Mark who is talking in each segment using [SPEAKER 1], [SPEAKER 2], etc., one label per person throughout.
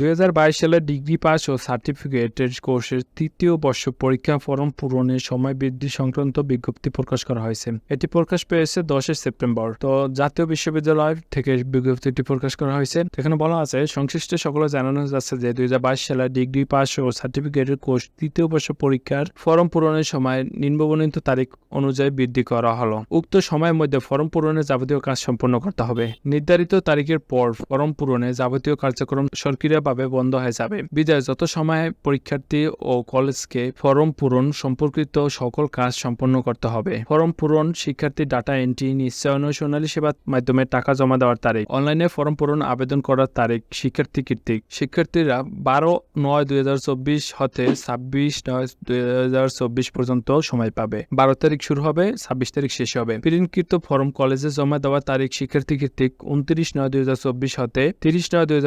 [SPEAKER 1] দুই হাজার বাইশ সালে ডিগ্রি পাস ও সার্টিফিকেটের কোর্সের তৃতীয় বর্ষ পরীক্ষা ফরম পূরণের সময় বৃদ্ধি সংক্রান্ত বিজ্ঞপ্তি প্রকাশ করা হয়েছে। এটি প্রকাশ পেয়েছে দশই সেপ্টেম্বর। তো জাতীয় বিশ্ববিদ্যালয় থেকে বিজ্ঞপ্তিটি প্রকাশ করা হয়েছে। এখানে বলা আছে, সংশ্লিষ্ট সকলে জানানো যাচ্ছে যে দুই হাজার বাইশ সালে ডিগ্রি পাস ও সার্টিফিকেটের কোর্স তৃতীয় বর্ষ পরীক্ষার ফরম পূরণের সময় নিম্নবর্ণিত তারিখ অনুযায়ী বৃদ্ধি করা হলো। উক্ত সময়ের মধ্যে ফরম পূরণের যাবতীয় কাজ সম্পন্ন করতে হবে। নির্ধারিত তারিখের পর ফরম পূরণে যাবতীয় কার্যক্রম সরকারিভাবে বন্ধ হয়ে যাবে। বিদায়, যত সময় পরীক্ষার্থী ও কলেজকে ফর্ম পূরণ সম্পর্কিত সকল কাজ সম্পন্ন করতে হবে। ফর্ম পূরণ, শিক্ষার্থী ডাটা এন্ট্রি নিশ্চয়ন সোনালী সেবার মাধ্যমে টাকা জমা দেওয়ার তারিখ, অনলাইনে ফর্ম পূরণ, আবেদন করার তারিখ, শিক্ষার্থী কর্তৃক। শিক্ষার্থীরা বারো নয় দুই হতে ছাব্বিশ নয় দুই পর্যন্ত সময় পাবে। বারো তারিখ শুরু হবে, ছাব্বিশ তারিখ শেষ হবে। প্রিন্টকৃত ফর্ম কলেজে জমা দেওয়ার তারিখ, শিক্ষার্থী কর্তৃক, উনত্রিশ নয় দুই হতে তিরিশ নয় দুই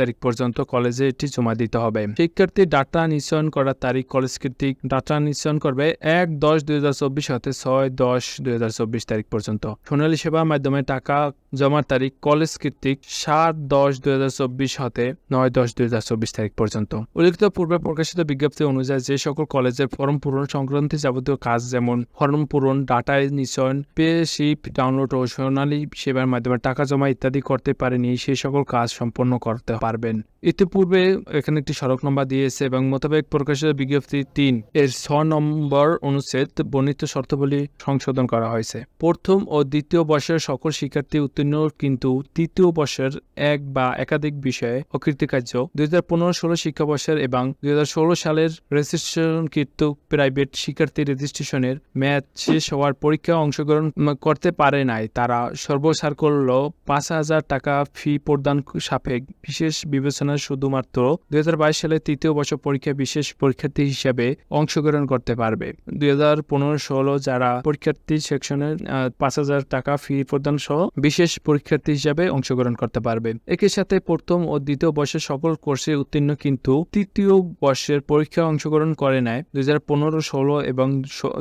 [SPEAKER 1] তারিখ পর্যন্ত কলেজে এটি জমা দিতে হবে। শিক্ষার্থী ডাটা নিশ্চয়ন করার তারিখ কলেজ কর্তৃক ডাটা নিশ্চয়ন করবে এক দশ দুই হাজার চব্বিশ হতে ছয় দশ দুই হাজার চব্বিশ তারিখ পর্যন্ত। সোনালী সেবার মাধ্যমে টাকা জমার তারিখ কলেজ কর্তৃক সাত দশ দুই হাজার চব্বিশ হতে নয় দশ দুই হাজার চব্বিশ তারিখ পর্যন্ত। উল্লিখিত পূর্বে প্রকাশিত বিজ্ঞপ্তি অনুযায়ী যে সকল কলেজের ফর্ম পূরণ সংক্রান্তি যাবতীয় কাজ যেমন ফর্ম পূরণ, ডাটা নিশ্চয়ন পে, শিপ, ডাউনলোড ও সোনালী সেবার মাধ্যমে টাকা জমা ইত্যাদি করতে পারেনি সেই সকল কাজ সম্পন্ন করতে পারবেন। ইতিপূর্বে এখানে একটি সড়ক নম্বর দিয়েছে এবং মোতাবেক প্রকাশিত বিজ্ঞপ্তি তিন। এর ছ নম্বর অনুচ্ছেদ বর্ণিত শর্তাবলী সংশোধন করা হয়েছে। প্রথম ও দ্বিতীয় বর্ষের সকল শিক্ষার্থী উত্তীর্ণ কিন্তু তৃতীয় বর্ষের এক বা একাধিক বিষয়ে অকৃতকার্য। দুই হাজার পনেরো ষোলো শিক্ষাবর্ষের এবং দুই হাজার ষোলো সালের রেজিস্ট্রেশনকৃত প্রাইভেট শিক্ষার্থী রেজিস্ট্রেশনের মেয়াদ শেষ হওয়ার পরীক্ষায় অংশগ্রহণ করতে পারে নাই। তারা সর্বসাকুল্য পাঁচ হাজার টাকা ফি প্রদান সাপেক্ষ বিশেষ বিবেচনায় শুধুমাত্র দুই হাজার বাইশ সালে তৃতীয় বর্ষ পরীক্ষায় বিশেষ পরীক্ষার্থী হিসেবে অংশগ্রহণ করতে পারবে। দুই হাজার পনেরো যারা পরীক্ষার্থী সেকশনের পাঁচ হাজার টাকা ফি প্রদান সহ বিশেষ পরীক্ষার্থী হিসেবে অংশগ্রহণ করতে পারবে। একই সাথে প্রথম ও দ্বিতীয় বর্ষের সকল কোর্সে উত্তীর্ণ কিন্তু তৃতীয় বর্ষের পরীক্ষায় অংশগ্রহণ করে নেয় দুই হাজার পনেরো ষোলো এবং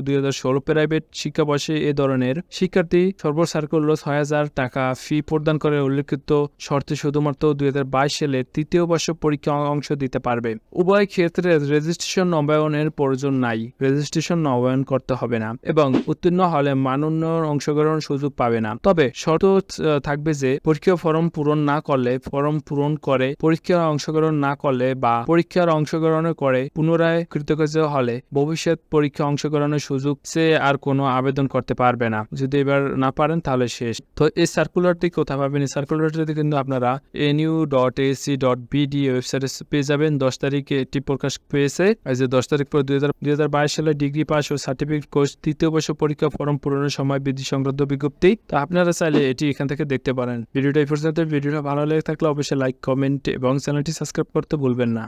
[SPEAKER 1] দুই হাজার ষোলো প্রাইভেট শিক্ষাবর্ষে এ ধরনের শিক্ষার্থী সর্বসার্কুল্য ছয় হাজার টাকা ফি প্রদান করে উল্লেখিত শর্তে শুধুমাত্র দুই হাজার বাইশ সালে তৃতীয় বর্ষ পরীক্ষা অংশ দিতে পারবে। উভয় ক্ষেত্রে রেজিস্ট্রেশন নবায়নের প্রয়োজন নাই। রেজিস্ট্রেশন নবায়ন করতে হবে না এবং উত্তীর্ণ হলে মানন্য অংশগ্রহণ সুযোগ পাবে না। তবে শর্ত থাকবে যে পরীক্ষা ফর্ম পূরণ না করলে, ফর্ম পূরণ করে পরীক্ষার অংশগ্রহণ না করলে বা পরীক্ষার অংশগ্রহণ করে পুনরায় কৃতকার্য হলে ভবিষ্যৎ পরীক্ষা অংশগ্রহণের সুযোগ চেয়ে আর কোনো আবেদন করতে পারবে না। যদি এবার না পারেন, তাহলে শেষ। তো এই সার্কুলারটি কোথায় পাবেন? এই সার্কুলারটি কিন্তু আপনারা NU dot AC dot BD ওয়েবসাইটে পেয়ে যাবেন। দশ তারিখে এটি প্রকাশ পেয়েছে। যে দশ তারিখ পর দুই হাজার বাইশ সালে ডিগ্রি পাস ও সার্টিফিকেট কোর্স তৃতীয় বর্ষ পরীক্ষা ফর্ম পূরণের সময় বৃদ্ধি সংক্রান্ত বিজ্ঞপ্তি। তা আপনারা চাইলে এটি এখান থেকে দেখতে পারেন। ভিডিওটা এই পর্যন্ত। ভিডিওটা ভালো লেগে থাকলে অবশ্যই লাইক, কমেন্ট এবং চ্যানেলটি সাবস্ক্রাইব করতে ভুলবেন না।